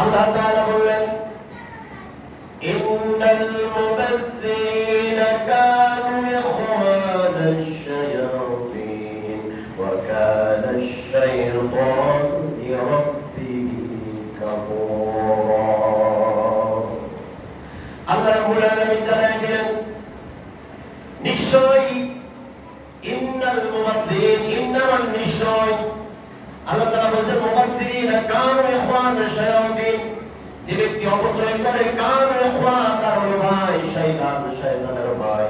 আল্লাহ তাআলা বললেন ইন্নাল মুবাযযিরিনা কানু ইখওয়ানা আশ-শায়াতিন ওয়া কানা আশ-শাইতানু লিরাব্বিহি কাফুরা আল্লাহ রাব্বুল আলামিন জানায় দিলেন নিশ্চয়ই অপচয় করে কানু ইখওয়ানা তার ভাই শয়তান শয়তানের ভাই।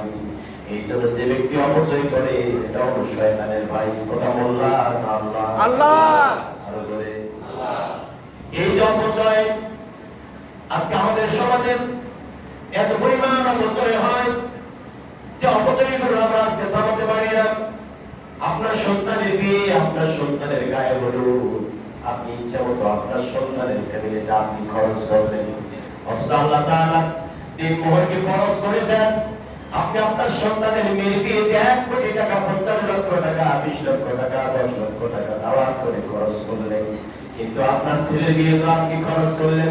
এই জন্য যে ব্যক্তি অপচয় করে এটা হলো শয়তানের ভাই। কথা মোল্লা আল্লাহ। আল্লাহ। আরও জোরে। এই যে অপচয় আজকে আমাদের সমাজে এত পরিমাণ অপচয় হয় যে আমরা আজকে থামাতে পারি না। আপনার সন্তানের বিয়ে আপনার সন্তানের গায়ে হলুদ। আপনি ইচ্ছা মতো আপনার সন্তানের ফ্যামিলিতে আপনি খরচ আল্লাহ তাআলা দিন মোহরকে করেছেন। আপনি আপনার সন্তানের এক কোটি টাকা, পঞ্চাশ লক্ষ টাকা, বিশ লক্ষ টাকা, দশ লক্ষ টাকা করে খরচ করলেন। কিন্তু আপনার ছেলের বিয়ে তো আপনি খরচ করলেন।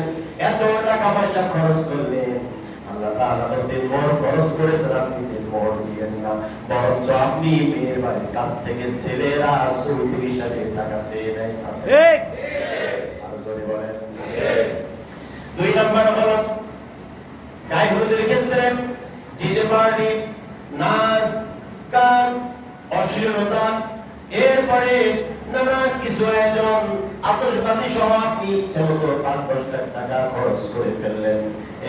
এত টাকা পয়সা খরচ করলেন। আল্লাহ তাআলা তো দিন মোহর ফরজ করেছেন আপনি মোহর দিলেন না বরঞ্চ আপনি মেয়ের বাড়ির কাছ থেকে ছেলেরা যৌতুক হিসাবে টাকা চেয়ে নেয়। ঠিক। আরও জোরে বলেন। দুই নম্বর হলো গায়ে হলুদের ক্ষেত্রে ডিজে পার্টি নাচ গান অশ্লীলতা এরপরে নানা কিছু আয়োজন আতশবাজি সহ আপনি ইচ্ছে মতো পাঁচ দশ লাখ টাকা খরচ করে ফেললেন।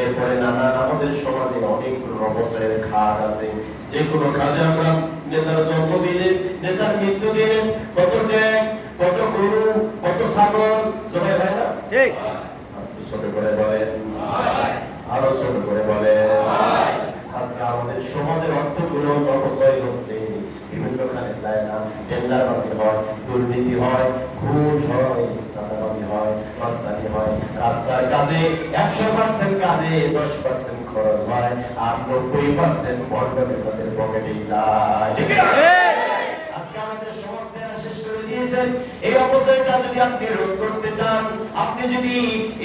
এরপরে নানা আমাদের সমাজে অনেকগুলো অবসরের খাত আছে। যে কোনো খাতে আমরা নেতার জন্মদিনে নেতার মৃত্যুদিনে কত ট্যাগ কত গরু কত ছাগল জবাই হয় না? ঠিক। ছোট করে বলেন। আরও ছোট করে বলে আজকে আমাদের সমাজের অর্থগুলো অপচয় হচ্ছে। বিভিন্ন খানে যায় না টেন্ডারবাজি হয় দুর্নীতি হয় ঘুষ হয় চাঁদাবাজি হয় রাস্তানি হয় রাস্তার কাজে একশো পার্সেন্ট কাজে দশ পার্সেন্ট খরচ হয় আর নব্বই পার্সেন্ট বন্ড তাদের পকেটেই যায় ঠিক আছে? আজকে আমাদের সমাজ থেকে শেষ করে দিয়েছেন, এই অপচয়টা যদি আপনি রোধ করতে চান, আপনি যদি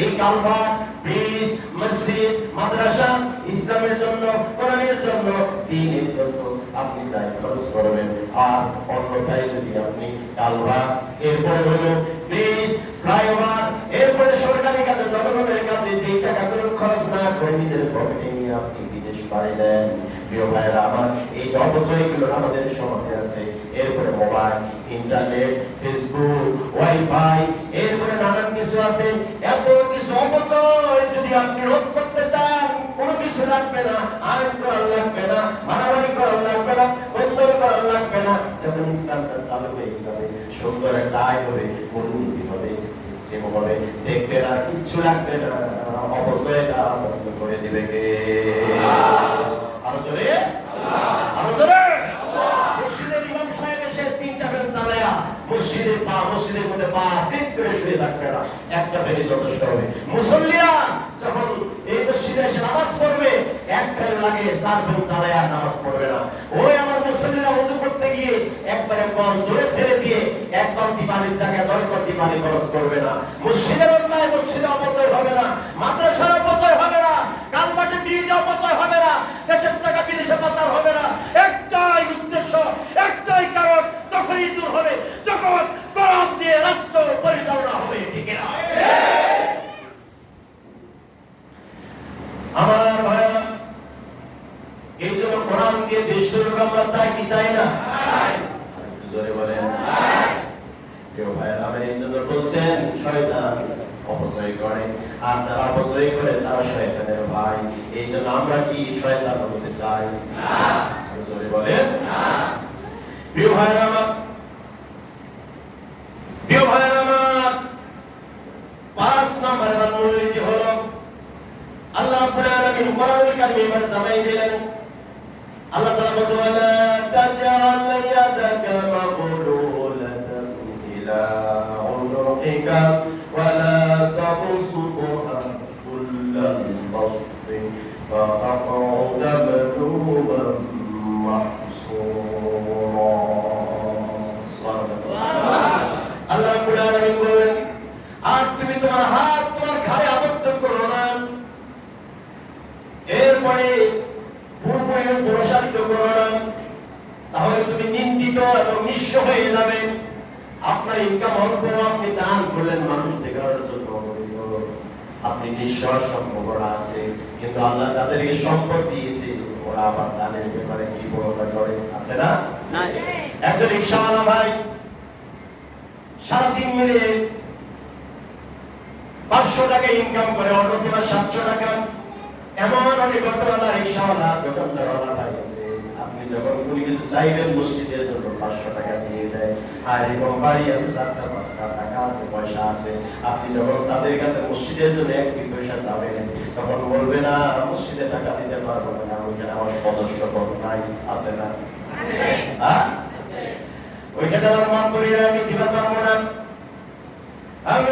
এই কালভার্ট ব্রিজ, মসজিদ, মাদ্রাসা, ইসলামের জন্য, কোরআনের জন্য দ্বীনের জন্য আপনি যাই খরচ করবেন। আর অন্যথায় যদি আপনি কালভার্ট এরপরে হলো ব্রিজ, ফ্লাইওভার, এরপরে সরকারি কাজে, জনগণের কাজে যে টাকাগুলো খরচ না করে নিজের পকেটে নিয়ে আপনি বিদেশ পাড়ি দেন প্রিয় ভাইরা আমার এই অপচয়গুলো আমাদের সমাজে আছে। এরপরে মোবাইল, ইন্টারনেট, ফেসবুক, ওয়াইফাই, এরপরে নানান কিছু আছে। এত কিছু অপচয় যদি আপনি রোধ করতে চান, কোনো কিছু লাগবে না। আইন করার লাগবে না, মারামারি করার লাগবে না বন্ধন করার লাগবে না। যখন ইসলামটা চালু হয়ে যাবে, সুন্দর একটা আইন হবে মূলনীতি হবে সিস্টেম হবে। দেখবেন আর কিচ্ছু লাগবে না, অপচয়টা বন্ধ করে দিবে কে? আরও জোরে? হবে। না। ওই ছেড়ে দিয়ে এক বালতি পানির জায়গায় না। মসজিদের অন্যায় মসজিদে অপচয় হবে না। মাদ্রাসার অপচয় হবে না। কালবাটে বীজ অপচয় হবে না। দেশের বিদেশে পাচার হবে না। একটাই উদ্দেশ্য একটাই কারণ তখনই দূর হবে যখন কোরআন দিয়ে রাষ্ট্র পরিচালনা হবে ঠিক না? আমার ভাইয়া এই জন্য কোরআন দিয়ে দেশ আমরা চাই কি চাই না? জোরে বলেন। কেউ ভাইয়া আমার এই জন্য বলছেন শয়তান। অপচয় আর যারা অপচয় করে, তারা শয়তানের ভাই। এই জন্য আমরা কি শয়তান হতে চাই? আমার পাঁচ আল্লাহ জানাই দিলেন প্রসারিত করো না। তাহলে তুমি নিন্দিত এবং নিঃস্ব হয়ে যাবে। আপনার ইনকাম অল্প আপনি দান করলেন মানুষ দেখার জন্য আপনি নিঃশ্বাস সম্পর্করা আছে কিন্তু আল্লাহ যাদেরকে সম্পদ দিয়েছে ওরা আবার দানের ব্যাপারে কি বড়তা করে আছে না? একজন ইনশাআল্লাহ ভাই সারাদিন মিলে পাঁচশো টাকা ইনকাম করে অন্য কিনা সাতশো টাকা এমন অনেক অটোওয়ালা রিক্সাওয়ালা ভাই আছে আপনি যখন কোনো কিছু চাইবেন, মসজিদের জন্য পাঁচশো টাকা দিয়ে দেয়। আর এরকম বাড়ি আছে চারটা পাঁচটা টাকা আছে, পয়সা আছে। আপনি যখন তাদের কাছে মসজিদের জন্য এক দুই পয়সা চাবেন, তখন বলবে, না, মসজিদে টাকা দিতে পারব না, কারণ ওইখানে আমার সদস্য পদ নাই, আছে না। ওইখানে আমার মা করিয়া আমি দিতে পারব না। আমি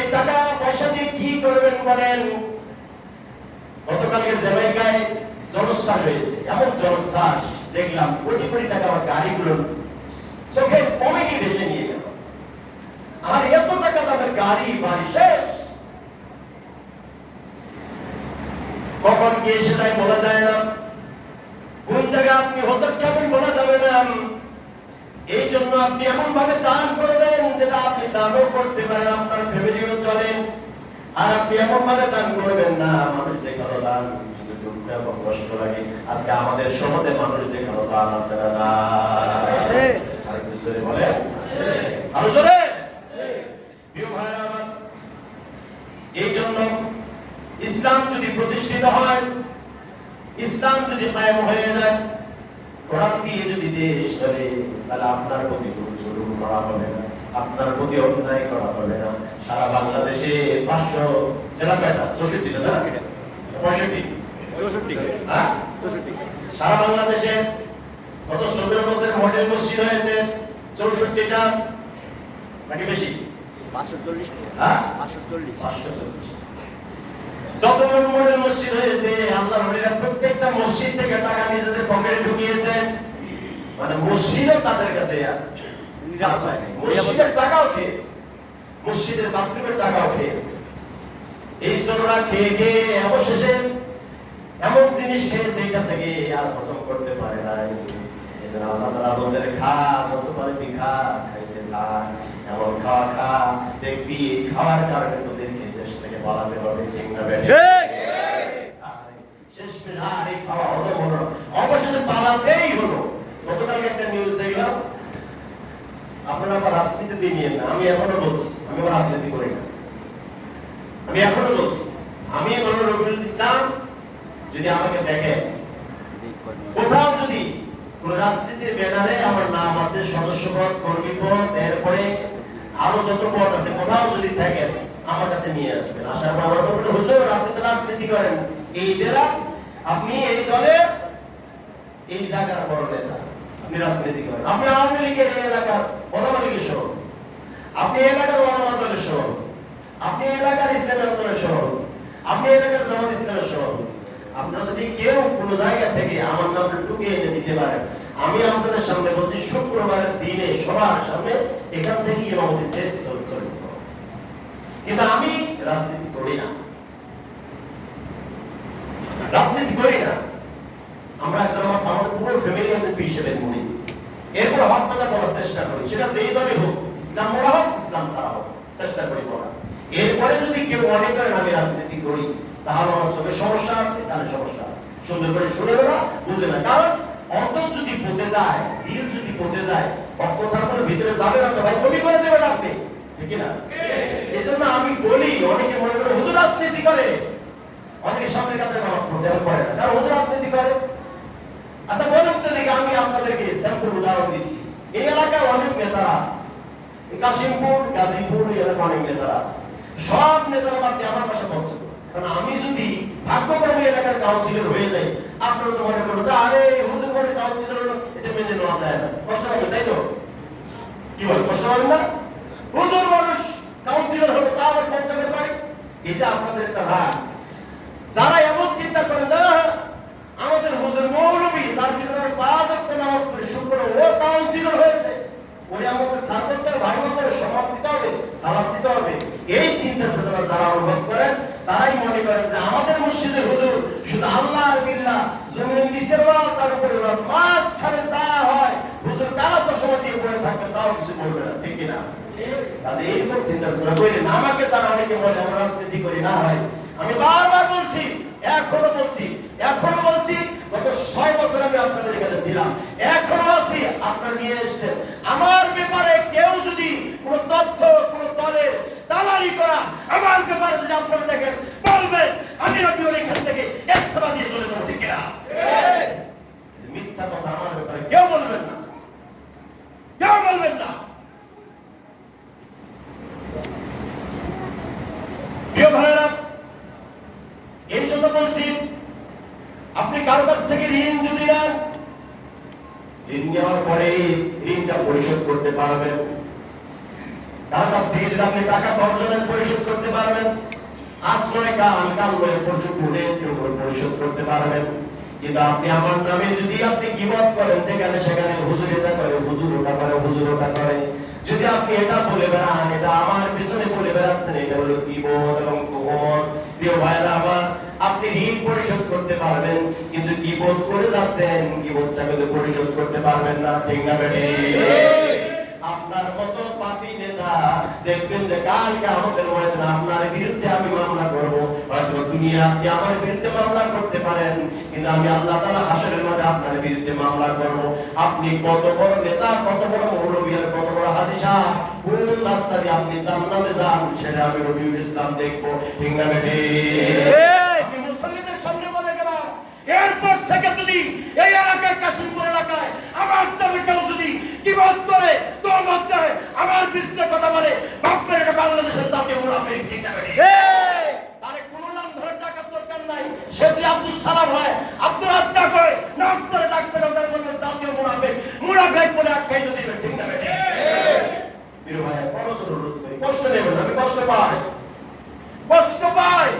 এই টাকা পয়সা দিয়ে কি করবেন বলেন? গতকালকে জ্যামাইকায় জলোচ্ছ্বাস হয়েছে। এমন জলোচ্ছ্বাস দেখলাম, কোটি কোটি টাকা আমার গাড়িগুলো চোখে কমেডি ভেসে নিয়ে গেল। আর এত টাকা দামের গাড়ি, বাড়ি শেষ। কখন কে এসে যায় বলা যায় না। কোন জায়গায় আপনি হোসট খাবেন বলা যাবে না। এই জন্য আপনি এমন ভাবে দান করবেন যেটা আপনি দানও করতে পারেন, আপনার ফ্যামিলিও চলে। আর আপনি এমন ভাবে দান করবেন না মানুষ দেখানো দান কষ্ট লাগে। আজকে আমাদের সমাজে মানুষ দেখানো দান আছে না না আর জোরে বলে আরও জোরে? এই জন্য ইসলাম যদি প্রতিষ্ঠিত হয় ইসলাম যদি কায়েম হয়ে যায় কোরআন দিয়ে যদি দেশ চলে তাহলে আপনার প্রতি কোনো করা হবে না। আপনার প্রতি অন্যায় করা হবে না। সারা বাংলাদেশে পাঁচশো জেলা কয়টা চৌষট্টি না পঁয়ষট্টি। হ্যাঁ? সারা বাংলাদেশে গত সতেরো বছর মডেল মসজিদ হয়েছে চৌষট্টিটা নাকি বেশি? হ্যাঁ? যত মডেল মসজিদ হয়েছে আল্লাহ নবীরা প্রত্যেকটা মসজিদ থেকে টাকা নিজেদের পকেটে ঢুকিয়েছে। মানে মসজিদও তাদের কাছে মসজিদের টাকাও খেয়েছে। মসজিদের বাথরুমের টাকাও খেয়েছে। এই সররা খেয়ে খেয়ে অবশেষে এমন জিনিস খেয়েছে এটা থেকে আর পছন্দ করতে পারে নাই এই আল্লাহ তারা বলছে খা যত পারবি খা খাইতে থাক এমন খাওয়া খা। দেখবি এই খাওয়ার কারণে তোদেরকে দেশ থেকে পালাতে হবে ঠিক না শেষ পেলে আর এই খাওয়া হজম হলো অবশেষে পালাতেই হলো। গতকালকে একটা নিউজ দেখলাম আপনারা আমার রাজনীতি দিয়ে নিয়েন না। আমি এখনও বলছি, আমি আবার রাজনীতি করি না। আমি এখনও বলছি, আমি মনে রবিউল ইসলাম, যদি আমাকে দেখেন, কোথাও যদি কোন রাজনীতির ব্যানারে আমার নাম আছে সদস্য পদ কর্মী পদ এরপরে আরও যত পদ আছে, কোথাও যদি থাকেন, আমার কাছে নিয়ে আসবেন। আসার পর আমার হুজুর, আপনি তো রাজনীতি করেন। এই জেলা আপনি এই দলে এই জায়গার বড় নেতা। রাজনীতি আপনি আওয়ামী লীগের এলাকার আপনি এলাকার আপনি এলাকার আপনি এলাকার জামাত ইসলামের আপনারা যদি কেউ কোনো জায়গা থেকে আমার এনে দিতে পারেন, আমি আপনাদের সামনে বলছি শুক্রবারের দিনে সবার সামনে এখান থেকে ইমামতি কিন্তু আমি রাজনীতি করি না। রাজনীতি করি না আমরা একজন আমার আমাদের পুরো ফ্যামিলি আছে হিসেবে মনে এরপর কথা বলার চেষ্টা করি। সেটা দলে হোক, ইসলাম মোড়া হোক, ইসলাম ছাড়া হোক, চেষ্টা করি বলা এরপরে যদি কেউ মনে আমি রাজনীতি করি, তাহলে আমার চোখে সমস্যা আছে তাহলে সমস্যা আছে। সুন্দর করে শুনে না বুঝে না। কারণ অন্তর যদি পচে যায়, দিল যদি পচে যায় করে ভিতরে যাবে না তো ভাই কবি করে দেবেন আপনি। ঠিক না? এই জন্য আমি বলি, অনেকে মনে করে হুজুর রাজনীতি করে। অনেকে সামনের কাছে নামাজ পড়তে পড়ে না। হুজুর রাজনীতি করে। আচ্ছা বলুন তো দেখি, আমি আপনাদেরকে স্যাম্পল উদাহরণ দিচ্ছি। এই এলাকায় অনেক নেতারা আছে। কাশিমপুর, গাজীপুর, এই এলাকায় অনেক নেতারা আছে। সব নেতারা বাদ আমার পাশে পৌঁছবে কারণ আমি যদি ভাগ্যক্রমে এলাকার কাউন্সিলর হয়ে যাই, আপনারা তো মনে করবেন আরে, হুজুর করে কাউন্সিলর এটা মেনে নেওয়া যায় না। কষ্ট হবে তাই তো? কি বল, কষ্ট হবে না? হুজুর মানুষ কাউন্সিলর হলো তা আবার পঞ্চায়েতের বাড়ি। এই যে আপনাদের একটা রাগ। যারা এমন চিন্তা করে যারা আমাদের হুজুর মৌলবী যার পাঁচ ওয়াক্ত নামাজ পড়ি শুক্র ও কাউন্সিলর হয়েছে। ওই আমাদের সার্বত্র ভাই বোনদের সম্মান দিতে হবে, সালাম দিতে হবে। এই চিন্তা চেতনা যারা অনুভব করেন, তারাই মনে করেন যে আমাদের মসজিদের হুজুর শুধু আল্লাহ আর বিল্লাহ জমিনের নিচের মাছ আর উপরে মাছ, মাঝখানে যা হয়, হুজুর কালা চশমা দিয়ে পড়ে থাকবেন তাও কিছু বলবে না, ঠিক কিনা? কাজে এইরকম চিন্তা ভাবনা করি আমাকে যারা অনেকে বলে, আমরা রাজনীতি করি, না ভাই আমি বারবার বলছি, এখনও বলছি এখনও বলছি, গত ছয় বছর আমি আপনাদের এখানে ছিলাম। এখনও আছি, আপনারা নিয়ে এসছেন। আমার ব্যাপারে কেউ যদি কোনো তথ্য, কোনো দলের দালালি করা, আমার ব্যাপারে যদি আপনারা দেখেন, বলবেন, আমি রবি এখান থেকে ইস্তফা দিয়ে চলে যাব, ঠিক কিনা? মিথ্যা কথা আমার ব্যাপারে কেউ বলবেন না। কেউ বলবেন না। প্রিয় ভাইরা এই জন্য বলছি, আপনি কারও কাছ থেকে ঋণ যদি নেন, ঋণ নেওয়ার পরে ঋণটা পরিশোধ করতে পারবেন। তার কাছ থেকে যদি আপনি টাকা অর্জনের পরিশোধ করতে পারবেন আশ্রয় কাল কাল পরিশোধ করে পরিশোধ করতে পারবেন। কিন্তু আপনি আমার নামে যদি আপনি গিবত করেন, যেখানে সেখানে হুজুর এটা করে, হুজুর ওটা করে, হুজুর ওটা করে যদি আপনি এটা বলে বেড়ান এটা আমার পিছনে বলে বেড়াচ্ছেন এটা হলো গিবত এবং কোমর। প্রিয় ভাইরা আমার আপনি ঋণ পরিশোধ করতে পারবেন কিন্তু গিবত করে যাচ্ছেন কিন্তু পরিশোধ করতে পারবেন না ঠিক না আপনার মতো দেখবেন যে কালকে আমাদের ময়দানে আপনার বিরুদ্ধে আমি মামলা করব। হয়তো দুনিয়া আপনি আমার বিরুদ্ধে মামলা করতে পারেন কিন্তু আমি আল্লাহ তাআলা হাসরের মাঝে আপনার বিরুদ্ধে মামলা করব। আপনি কত বড় নেতা কত বড় মৌলভী আর কত বড় হাজি সাহেব কোন রাস্তা দিয়ে আপনি জান্নাতে যান সেটা আমি রবিউল ইসলাম দেখব। ঠিক না বেটে? আমি মুসলিমদের সামনে বলে গেলাম এরপর থেকে যদি এই আমার বিরুদ্ধে কথা বলে বাপের এটা বাংলাদেশের সাথে মুনাফিক ঠিক না তারে কোনো নাম ধরে ডাকার দরকার নাই। সে যদি আব্দুল সালাম হয় আব্দুল রাজ্জাক হয় নাম ধরে ডাকবেন ওদের বলবে জাতীয় মুনাফিক। মুনাফিক বলে আখ্যায়িত দিবে ঠিক না প্রিয় ভাই পরস্পর অনুরোধ করি। কষ্ট নেবেন না, আমি কষ্ট পাই। কষ্ট পাই।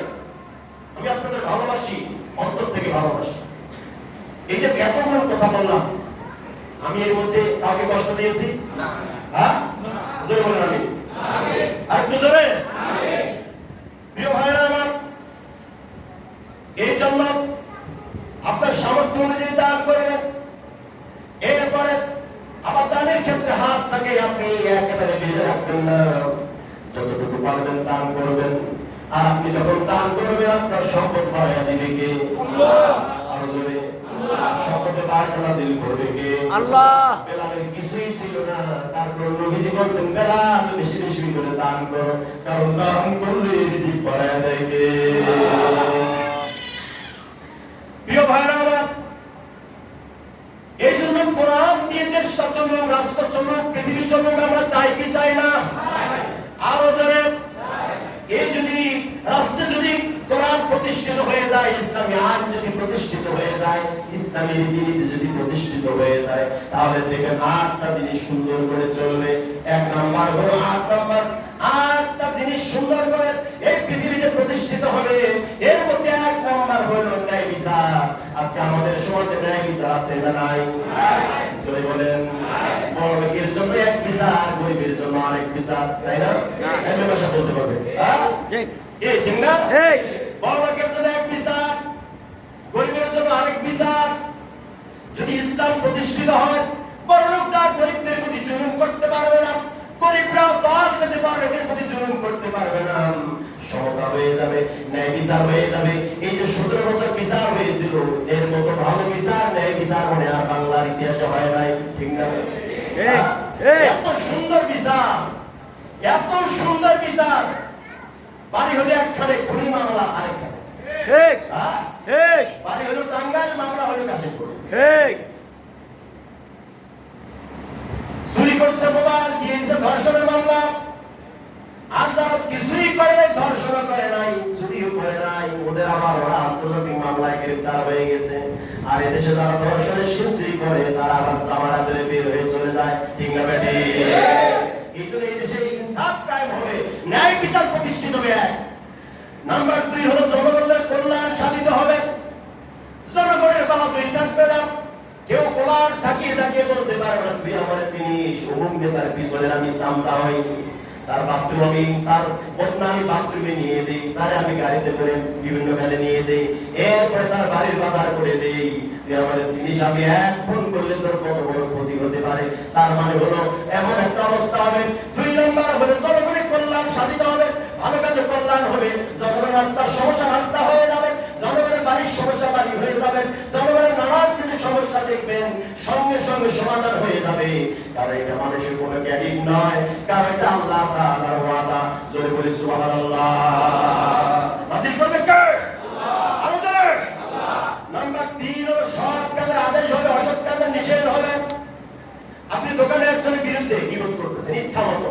আমি আপনাদের ভালোবাসি অন্তর থেকে ভালোবাসি। এই যে এতগুলো কথা বললাম আমি এর মধ্যে কাউকে কষ্ট দিয়েছি? হ্যাঁ? জোরে বলেন আমি আর জোরে। প্রিয় ভাইয়েরা আমার এই জন্য আপনার সামর্থ্য অনুযায়ী দান করবেন এরপরে আবার দানের ক্ষেত্রে হাত থাকে আপনি একেবারে বেঁধে রাখবেন না। যতটুকু পারবেন দান করবেন। আর আপনি যখন দান করবেন আপনার সম্পদ বাড়াইয়া দিবে কে? আরও সম্পদে নাজিল করবে কে আল্লাহ। বেলালের কিছুই ছিল না। তারপর নবীজি বলতেন বেলাল বেশি বেশি করে দান করো কারণ দান করলে রিজিক দেয় কে? প্রিয় ভাইরা আমার এই জন্য কোরআন দিয়ে দেশটা চলুক রাষ্ট্র চলুক পৃথিবী চলুক আমরা চাই কি চাই না? আরও জোরে এই যদি রাষ্ট্রে যদি কোরআন প্রতিষ্ঠিত হয়ে যায় ইসলামী আইন যদি প্রতিষ্ঠিত হয়ে যায় ইসলামী রীতিনীতি যদি প্রতিষ্ঠিত হয়ে যায় তাহলে দেখবেন আটটা জিনিস সুন্দর করে চলবে। এক নাম্বার হলো আট নাম্বার। আটটা জিনিস সুন্দর করে এই পৃথিবীতে প্রতিষ্ঠিত হবে। এর মধ্যে এক নাম্বার হলো ন্যায় বিচার। আজকে আমাদের সমাজে ন্যায় বিচার আছে না নাই? চলে বলেন। বড় লোকের জন্য এক বিচার গরিবের জন্য আরেক বিচার তাই না? এমনি ভাষা বলতে পারবে। হ্যাঁ? ঠিক এই ঠিক না? বড় লোকের জন্য এক বিচার গরিবের জন্য আরেক বিচার। যদি ইসলাম প্রতিষ্ঠিত হয় বড় লোকটা গরিবদের প্রতি জুলুম করতে পারবে না। গরিবরাও দল পেতে পারবে এদের প্রতি জুলুম করতে পারবে না। সমতা হয়ে যাবে ন্যায় বিচার হয়ে যাবে। এই যে সতেরো বছর বিচার হয়েছিল এর মতো ভালো বিচার ন্যায় বিচার মনে আর বাংলার ইতিহাসে হয় নাই ঠিক না? ঠিক। এত সুন্দর বিচার এত সুন্দর বিচার। বাড়ি হলে একখানে খুনি মামলা আরেকখানে। ঠিক হ্যাঁ? ঠিক। বাড়ি হলো টাঙ্গাইল মামলা হলো কাশিমপুর ঠিক। চুরি করছে মোবাইল দিয়েছে ধর্ষণের মামলা। আর যারা কিছুই করে নাই ধর্ষণ করে নাই চুরিও করে নাই। ওদের আবার ওরা আন্তর্জাতিক মামলায় গ্রেপ্তার হয়ে গেছে। আর এদেশে যারা ধর্ষণের শিলচুরি করে তারা আবার জামানা ধরে বের হয়ে চলে যায়। ঠিক না বেটি? এই জন্য এই দেশে ইনসাফ কায়েম হবে। ন্যায় বিচার প্রতিষ্ঠিত হবে এক নাম্বার দুই হলো জনগণের কল্যাণ সাধিত হবে। জনগণের বাহাদুরি থাকবে না কেউ কোলার ঝাঁকিয়ে ঝাঁকিয়ে বলতে পারবে না, তুই আমার চিনিস, অমুক নেতার পিছনে আমি সামসা হই তার বাথরুম আমি, তার বদনা আমি বাথরুমে নিয়ে দিই, তারে আমি গাড়িতে করে বিভিন্ন গাড়ি নিয়ে দিই, এরপরে তার বাড়ির বাজার করে দেই। তুই আমার জিনিস আমি এক ফোন করলে তোর কত বড় ক্ষতি হতে পারে। তার মানে হলো, এমন একটা অবস্থা হবে। দুই নম্বর হলে জনগণের সাধিত হবে, ভালো কাজে কল্যাণ হবে। জনগণের রাস্তার সমস্যা রাস্তা হয়ে যাবে, জনগণের বাড়ির সমস্যা বাড়ি হয়ে যাবে, জনগণের নানান কিছু সমস্যা দেখবেন, সঙ্গে সঙ্গে সমাধান হয়ে যাবে। কারণ এটা মানুষের কোনো ক্যাডিট নয়, কারণ এটা আল্লাহ তাআলার ওয়াদা। জোরে বলি, সুবহানাল্লাহ। নাজিল করবে কে? আপনি দোকানে একজনের বিরুদ্ধে বিরোধ করতেছেন, ইচ্ছা মতো।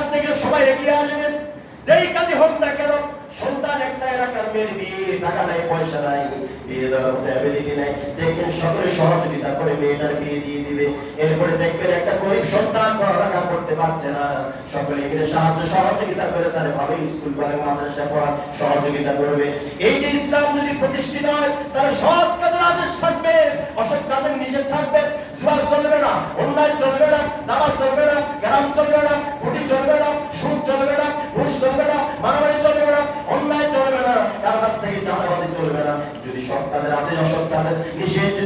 থেকে সবাই এগিয়ে আসবেন। যেই কাজে হোক না কেন, সন্তান একটা এলাকার মেয়ের বিয়ে, টাকা নাই, পয়সা নাই, বিয়ে দেওয়ার অ্যাবিলিটি নাই। দেখবেন সকলে সহযোগিতা করে মেয়েটার বিয়ে দিয়ে দিবে। এরপরে দেখবেন একটা গরিব সন্তান পড়ালেখা করতে পারছে না। সকলে এখানে সাহায্য, সহযোগিতা করে তার ভাবে স্কুল করে মাদ্রাসা পড়া সহযোগিতা করবে। এই যে ইসলাম যদি প্রতিষ্ঠিত হয় তাহলে সৎ কাজের আদেশ থাকবে, অসৎ কাজের নিষেধ থাকবে। চলবে না, অন্যায় চলবে না দাবার চলবে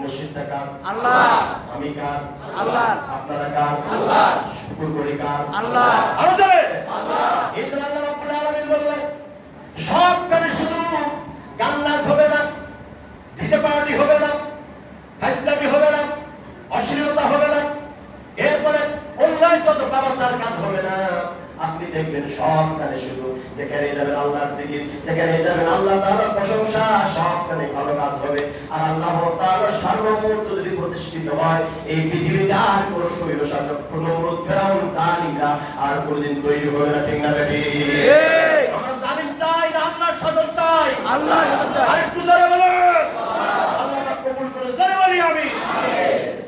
মসজিদটা কার? আল্লাহ। আমি কার? আল্লাহ। আপনারা কার? আল্লাহ। শুকুর করি কার? আল্লাহ। আরও জোরে। এই জন্য আল্লাহ রাব্বুল আলামিন বললেন সব কানে শুধু গান নাচ হবে না ডিজে পার্টি হবে না হাইসলামি হবে না অশ্লীলতা হবে না এরপরে অন্যায় যত বাবাচার কাজ হবে না। দেখবেন সব কানে শুধু। যেখানে যাবেন আল্লাহর জিকির যেখানে যাবেন আল্লাহ তাআলার প্রশংসা সব কানে ভালো কাজ হবে। আর আল্লাহ তাআলার সার্বভৌমত্ব যদি প্রতিষ্ঠিত হয় এই পৃথিবীতে আর কোন শৈল শাসক নমরুদ ফেরাউন জালিমরা আর কোনদিন তৈরি হবে না ঠিক না বেটি? আমরা জালিম চাই না আল্লাহর শাসন চাই। আল্লাহ শাসন চাই। আরেকটু জোরে বলুন। আল্লাহ কবুল করে জোরে বলি আমি।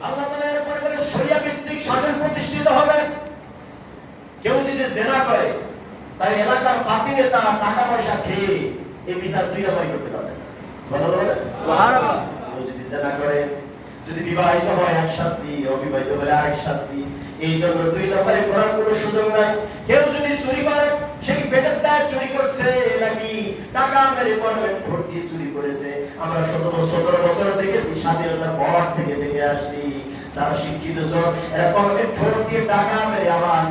আল্লাহ তাআলা এরপরে বলে শরিয়া ভিত্তিক শাসন প্রতিষ্ঠিত হবে। কেউ যদি জেনা করে তাই এলাকার পাতি নেতা টাকা পয়সা খেয়ে এই বিচার দুই নম্বরই করতে পারবে। যদি জেনা করে যদি বিবাহিত হয় এক শাস্তি অবিবাহিত হলে আরেক শাস্তি এই জন্য দুই নম্বরে করার কোনো সুযোগ নাই। কেউ যদি চুরি করে সে কি দায় চুরি করছে নাকি টাকা মেরে গভর্নমেন্ট ভোট দিয়ে চুরি করেছে? আমরা সতেরো সতেরো বছর দেখেছি স্বাধীনতার পর থেকে দেখে আসছি। যারা শিক্ষিত এরা কলমে দিয়ে টাকা মেরে আবার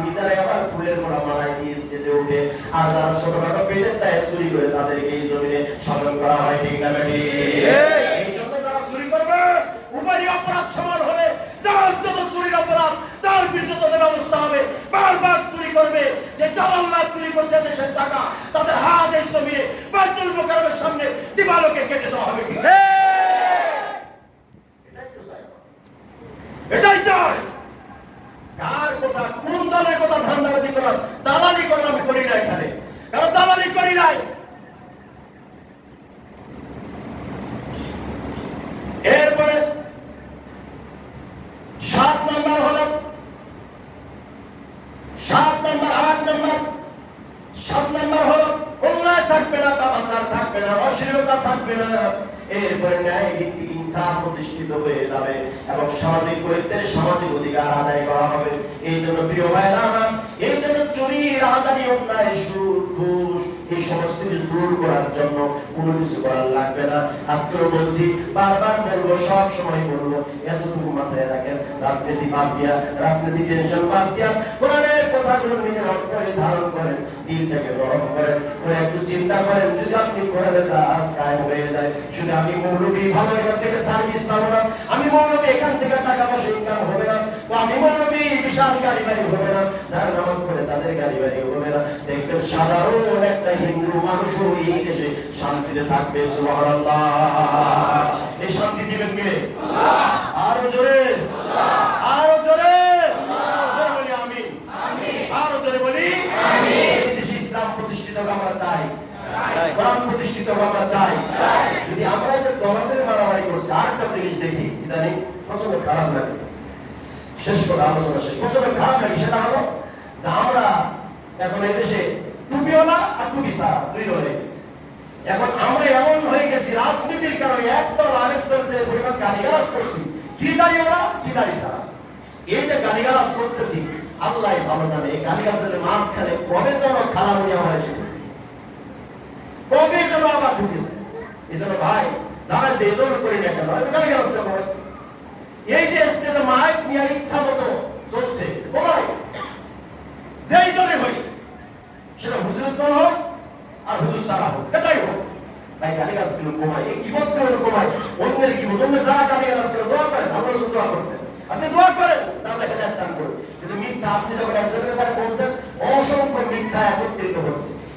আবার ফুলের মোড়া মারাই দিয়ে স্টেজে উঠে আর যারা ছোটখাটো পেটের দায় চুরি করে তাদেরকে এই জমিনে শাসন করা হয় ঠিক না বেটি? এই! জন্য যারা চুরি করবে উপায় অপরাধ সমান হবে। যার যত চুরির অপরাধ তার বিরুদ্ধে তাদের ব্যবস্থা হবে। বারবার চুরি করবে যে দালাল্লা চুরি করছে দেশের টাকা তাদের হাত এই জমিয়ে বাইতুল মোকাররমের সামনে দিবালোকে কেটে দেওয়া হবে ঠিক না? এটাই তো চাই আমরা। এটাই চাই কার কথা কোন দলের কথা ধান্দাবাজি করার দালালি করার আমি করি না এখানে কারণ দালালি করি নাই এরপরে সাত নম্বর হলো সাত নম্বর আট নম্বর সাত নম্বর হলো অন্যায় থাকবে না পাপাচার থাকবে না অশ্লীলতা থাকবে না এরপরে ন্যায় ভিত্তিক ইনসাফ প্রতিষ্ঠিত হয়ে যাবে এবং সামাজিক গরিবদের সামাজিক অধিকার আদায় করা হবে। এই জন্য প্রিয় ভাইরা আমার, এই জন্য চুরি রাজানি, অন্যায় সুদ ঘুষ, এই সমস্ত কিছু দূর করার জন্য কোনো কিছু করার লাগবে না। আজকেও বলছি, বারবার বলব, সব সময় বলব, এতটুকু মাথায় রাখেন, রাজনীতি বাদ দিয়া, রাজনীতি টেনশন বাদ দিয়া কোরআনের নিজের অন্তরে ধারণ করেন দিলটাকে গরম করেন। করে একটু চিন্তা করেন, যদি আপনি কায়েম হয়ে যায় শুধু আমি ভালো এখান থেকে সার্ভিস পাবো না, আমি এখান থেকে টাকা পয়সা ইনকাম হবে না আমি বিশাল গাড়ি বাড়ি হবে না, যারা নামাজ পড়ে তাদের গাড়ি বাড়ি হবে না। দেখবেন সাধারণ একটা হিন্দু মানুষও এই দেশে শান্তিতে থাকবে, সুবহানাল্লাহ। এই শান্তি দিবেন কে? আরও জোরে। কোরআন প্রতিষ্ঠিত আমরা চাই। যদি আমরা এই যে দলাদের মারামারি করছি, আরেকটা জিনিস দেখি, ইদানিং প্রচণ্ড খারাপ লাগে। শেষ করে আলোচনা শেষ। প্রচণ্ড খারাপ লাগে, সেটা হলো যে আমরা এখন এই দেশে টুপিওয়ালা আর টুপি সারা দুই দল হয়ে গেছে। এখন আমরা এমন হয়ে গেছি, রাজনীতির কারণে একদল আরেক দল যে পরিমাণ গালিগালাজ করছি, কি দাঁড়িয়ে ওরা কি দাঁড়িয়ে সারা এই যে গালিগালাজ করতেছি আল্লাহ ভালো জানে গালিগাছের মাঝখানে কবে যেন আমার এসে ঢুকে। কবে যেন আবার ঢুকেছে এই জন্য ভাই, যারা যে দল করি না কেন গালিগালাজটা করে এই যে স্টেজে মাইক নিয়ে ইচ্ছা মতো চলছে ভাই, যেই দলে হই, সেটা দল হোক আর হুজুর সারা হোক, যেটাই হোক। ভাই, গালি গাছগুলো কমাই, এই কিবত করে কমাই, অন্যের কিবত অন্য যারা গালি গাছ করে দোয়া করেন আমরা শুধু করতে। আপনি দোয়া করেন তাহলে এখানে এক দান করুন কিন্তু মিথ্যা আপনি যখন একজনের ব্যাপারে বলছেন, অসংখ্য মিথ্যা একত্রিত হচ্ছে।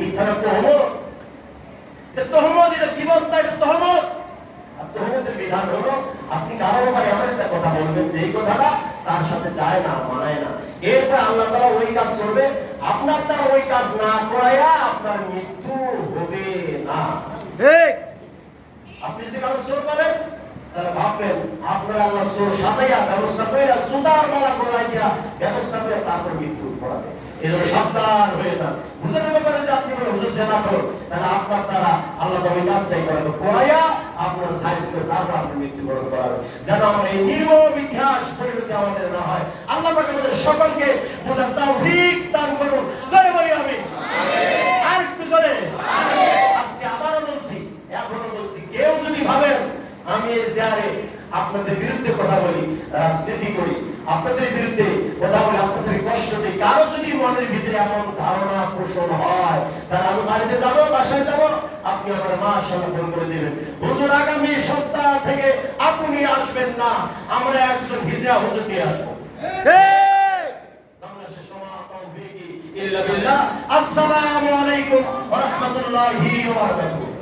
মিথ্যাটা তহমত। এটা তহমত এটা তহমত। আর তহমতের বিধান হলো আপনি কারও ব্যাপারে এমন একটা কথা বলবেন যেই কথাটা তার সাথে যায় না মানায় না। এরপর আল্লাহ তারা ওই কাজ করবে। আপনার দ্বারা ওই কাজ না করাইয়া আপনার মৃত্যু হবে না। আপনি যদি কারও চোর পাবেন তাহলে ভাববেন আপনার আল্লাহ চোর সাজাইয়া ব্যবস্থা করে সুতার মালা গলায় ব্যবস্থা করে তারপর মৃত্যু পড়াবে এই জন্য সাবধান হয়ে যান। হুজুরের ব্যাপারে যে আপনি বলে হুজুর জেনা করো তাহলে আপনার দ্বারা আল্লাহ তো ওই কাজটাই করাবে করাইয়া আপনার সাইজ করে তারপর আপনি মৃত্যুবরণ করাবে যেন আমার এই নির্মম ইতিহাস পরিণতি আমাদের না হয়। আল্লাহ পাক আমাদের সকলকে বোঝার তৌফিক দান করুন। জয় বলি আমি। আর আজকে আবারও বলছি এখনও বলছি কেউ যদি ভাবেন আমি এই চেয়ারে আপনাদের বিরুদ্ধে কথা বলি রাজনীতি করি আপনাদের বিরুদ্ধে কথা বলে আপনাদের কষ্ট দিই কারও যদি মনের ভিতরে এমন ধারণা পোষণ হয় তাহলে আমি বাড়িতে যাব বাসায় যাব আপনি আমার মা সামনে ফোন করে দিবেন। হুজুর আগামী সপ্তাহ থেকে আপনি আসবেন না আমরা একজন ভিজা হুজুর নিয়ে আসব। আসসালামু আলাইকুম রাহমাতুল্লাহি ওয়া বারাকাতুহু।